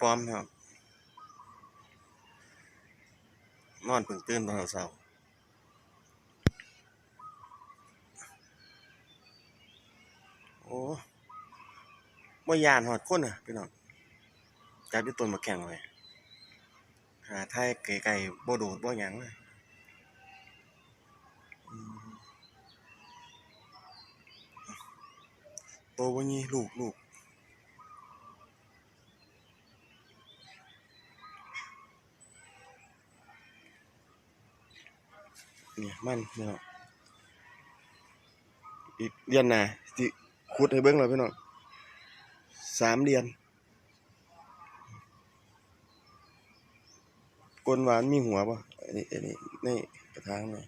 ปลอมครับ นอนเพิ่งตื่นตอนเช้าโอ้บ่ยานหอดคนอะพี่น้องจับอยู่ต้นมะแข่งเลยหาไทยไกลๆบ่โดดบ่หยังเลยโตบ่ยีลูกลูก เนี่ยมันพี่น้องอีกเดือนหน้าสิขุดให้เบิ่งแล้วพี่น้องสามเดือนกลนหวานมีหัวป่ะอันนี้อันนี้ในกระถางนี่